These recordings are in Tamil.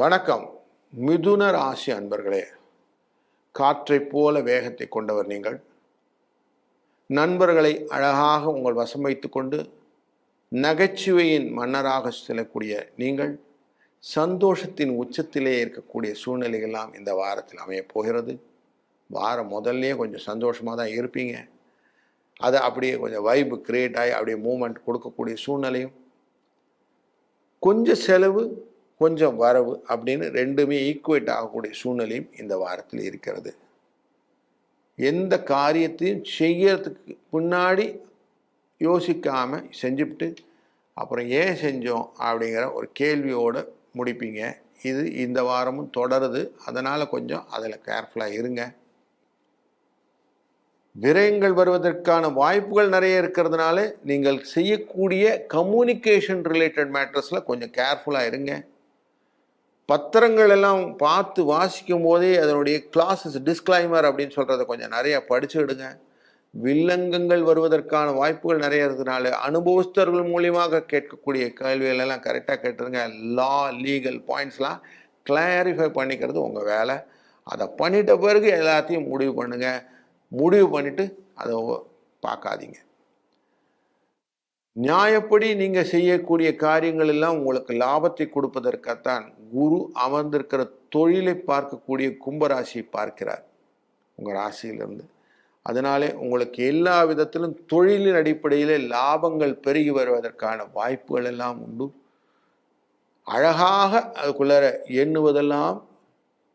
வணக்கம். மிதுன ராசி அன்பர்களே காற்றைப் போல வேகத்தை கொண்டவர் நீங்கள். நண்பர்களை அழகாக உங்கள் வசம் வைத்துக்கொண்டு நகைச்சுவையின் மன்னராக செல்லக்கூடிய நீங்கள் சந்தோஷத்தின் உச்சத்திலே இருக்கக்கூடிய சூழ்நிலைகள்லாம் இந்த வாரத்தில் அமையப் போகிறது. வாரம் முதல்லையே கொஞ்சம் சந்தோஷமாக தான் இருப்பீங்க. அது அப்படியே கொஞ்சம் வைப்பு கிரியேட் ஆகி அப்படியே மூமெண்ட் கொடுக்கக்கூடிய சூழ்நிலையும் கொஞ்சம் செலவு கொஞ்சம் வரவு அப்படின்னு ரெண்டுமே ஈக்குவேட் ஆகக்கூடிய சூழ்நிலையும் இந்த வாரத்தில் இருக்கிறது. எந்த காரியத்தையும் செய்யறதுக்கு முன்னாடி யோசிக்காமல் செஞ்சுவிட்டு அப்புறம் ஏன் செஞ்சோம் அப்படிங்கிற ஒரு கேள்வியோடு முடிப்பீங்க. இது இந்த வாரமும் தொடருது. அதனால் கொஞ்சம் அதில் கேர்ஃபுல்லாக இருங்க. விரயங்கள் வருவதற்கான வாய்ப்புகள் நிறைய இருக்கிறதுனால நீங்கள் செய்யக்கூடிய கம்யூனிகேஷன் ரிலேட்டட் மேட்டர்ஸில் கொஞ்சம் கேர்ஃபுல்லாக இருங்க. பத்திரங்கள் எல்லாம் பார்த்து வாசிக்கும் போதே அதனுடைய கிளாஸஸ் டிஸ்க்ளைமர் அப்படின்னு சொல்கிறத கொஞ்சம் நிறைய படிச்சுடுங்க வில்லங்கங்கள் வருவதற்கான வாய்ப்புகள் நிறைய இருக்கிறதுனால அனுபவஸ்தர்கள் மூலியமாக கேட்கக்கூடிய கேள்விகள் எல்லாம் கரெக்டாக கேட்டுருங்க. லா லீகல் பாயிண்ட்ஸ்லாம் கிளாரிஃபை பண்ணிக்கிறது உங்கள் வேலை. அதை பண்ணிட்ட பிறகு எல்லாத்தையும் முடிவு பண்ணுங்கள் முடிவு பண்ணிவிட்டு அதை பார்க்காதீங்க. நியாயப்படி நீங்கள் செய்யக்கூடிய காரியங்கள் எல்லாம் உங்களுக்கு லாபத்தை கொடுப்பதற்காகத்தான் குரு அமர்ந்திருக்கிற தொழிலை பார்க்கக்கூடிய கும்பராசியை பார்க்கிறார். உங்கள் ராசியிலிருந்து. அதனாலே உங்களுக்கு எல்லா விதத்திலும் தொழிலின் அடிப்படையில் லாபங்கள் பெருகி வருவதற்கான வாய்ப்புகள் எல்லாம் உண்டு. அழகாக அதுக்குள்ளார எண்ணுவதெல்லாம்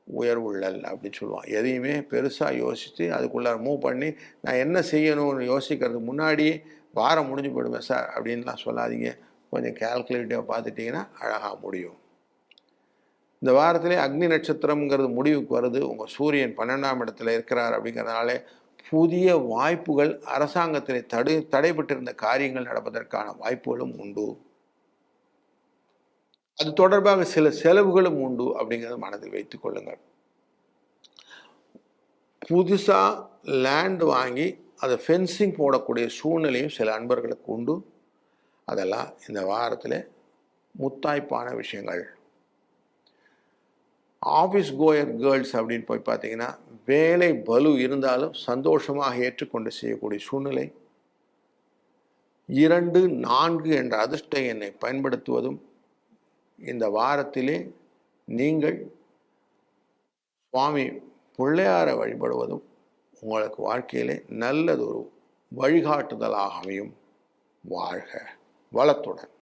உயர்வுள்ளல் அப்படின்னு சொல்லுவான் எதையுமே பெருசாக யோசித்து அதுக்குள்ளார மூவ் பண்ணி நான் என்ன செய்யணும்னு யோசிக்கிறதுக்கு முன்னாடியே வாரம் முடிஞ்சு போயிடுமே சார் அப்படின்லாம் சொல்லாதீங்க. கொஞ்சம் கேல்குலேட்டிவாக பார்த்துட்டிங்கன்னா அழகாக முடியும். இந்த வாரத்திலே அக்னி நட்சத்திரம்ங்கிறது முடிவுக்கு வருது. உங்கள் சூரியன் பன்னெண்டாம் இடத்துல இருக்கிறார் அப்படிங்கிறதுனால புதிய வாய்ப்புகள் அரசாங்கத்தில் தடை தடைபட்டிருந்த காரியங்கள் நடப்பதற்கான வாய்ப்புகளும் உண்டு. அது தொடர்பாக சில செலவுகளும் உண்டு அப்படிங்கிறத மனதில் வைத்துக் கொள்ளுங்கள். புதுசாக லேண்ட் வாங்கி அதை ஃபென்சிங் போடக்கூடிய சூழ்நிலையும் சில அன்பர்களுக்கு உண்டு அதெல்லாம் இந்த வாரத்தில் முத்தாய்ப்பான விஷயங்கள். ஆஃபீஸ் கோயர் கேர்ள்ஸ் அப்படின்னு போய் பார்த்தீங்கன்னா வேலை பலு இருந்தாலும் சந்தோஷமாக ஏற்றுக்கொண்டு செய்யக்கூடிய சூழ்நிலை. இரண்டு நான்கு என்ற அதிர்ஷ்ட எண்ணை பயன்படுத்துவதும் இந்த வாரத்திலே நீங்கள் சுவாமி பிள்ளையாரை வழிபடுவதும் உங்களுக்கு வாழ்க்கையிலே நல்லதொரு வழிகாட்டுதலாக அமையும் வாழ்க. வளத்துடன்.